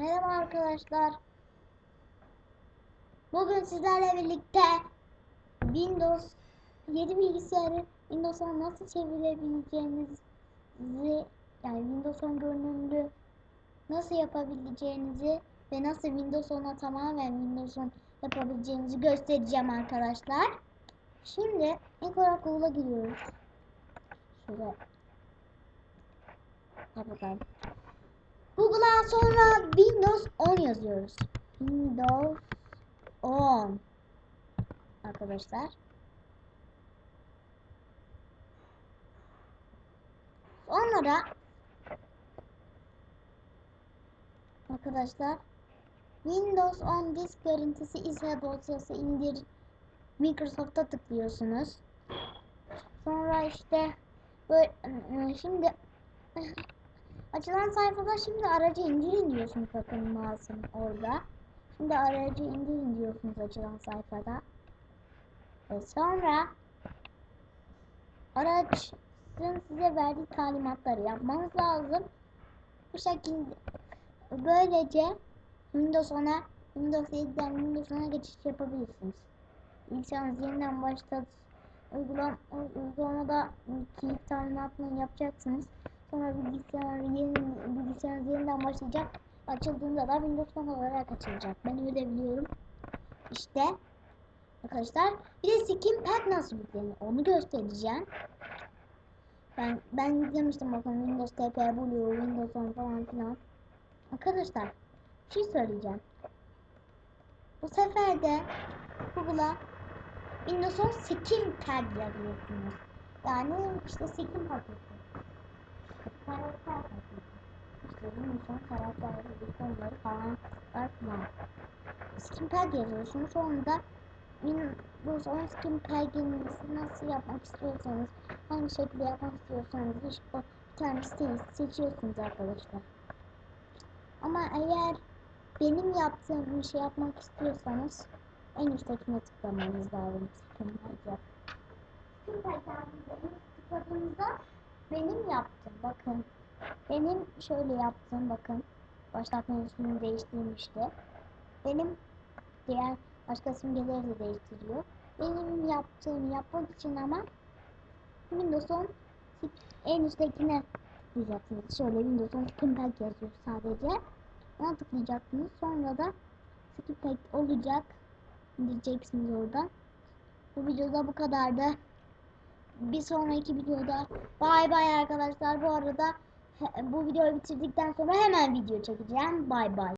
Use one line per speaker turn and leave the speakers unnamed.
Merhaba arkadaşlar. Bugün sizlerle birlikte Windows 7 bilgisayarı Windows'a nasıl çevirebileceğinizi yani Windows 10 görünümlü nasıl yapabileceğinizi ve nasıl Windows 10'a tamamen Windows 10 yapabileceğinizi göstereceğim arkadaşlar. Şimdi ilk olarak Google'a giriyoruz. Şöyle Kapatalım. Google'a sonra Windows 10 yazıyoruz. Windows 10 arkadaşlar. Sonra arkadaşlar Windows 10 disk görüntüsü ise dosyası indir Microsoft'a tıklıyorsunuz. Sonra işte böyle şimdi Açılan sayfada şimdi aracı indirin diyorsunuz bakın mouse'um orada. Şimdi aracı indirin diyorsunuz açılan sayfada. Ve sonra aracın size verdiği talimatları yapmanız lazım. Bu şekilde böylece Windows 10'a Windows 7'den Windows 10'a geçiş yapabilirsiniz. Bilgisayarınız yeniden başlat uygulam uygulamada kilit talimatını yapacaksınız. Sonra bilgisayar yeni bilgisayarınız yeniden başlayacak. Açıldığında da Windows 10 olarak açılacak. Ben öyle biliyorum. İşte arkadaşlar bir de skin pack nasıl yüklenir onu göstereceğim. Ben ben yüklemiştim bakın Windows TP Blue, Windows 10 falan filan. Arkadaşlar şey söyleyeceğim. Bu sefer de Google'a Windows 10 skin pack yazıyorsunuz. Yani işte skin paketi karakter bunun son karakterleri ikonları falan var var. Skin pack yazıyorsunuz sonra da Windows 10 skin pack'inizi nasıl yapmak istiyorsanız hangi şekilde yapmak istiyorsanız işte o bir tane siteyi seçiyorsunuz arkadaşlar. Ama eğer benim yaptığım bir şey yapmak istiyorsanız en üsttekine tıklamanız lazım. Skin pack yap. Skin pack tıkladığınızda benim yaptım bakın. Benim şöyle yaptım bakın. Başlatma ismini değiştirmişti. Benim diğer başka simgeleri de değiştiriyor. Benim yaptığımı yapmak için ama Windows'un en üsttekine tıklayacaksınız. Şöyle Windows'un skin pack yazıyor sadece. Ona tıklayacaksınız. Sonra da skin pack olacak. Diyeceksiniz oradan. Bu videoda bu kadardı bir sonraki videoda bay bay arkadaşlar. Bu arada bu videoyu bitirdikten sonra hemen video çekeceğim. Bay bay.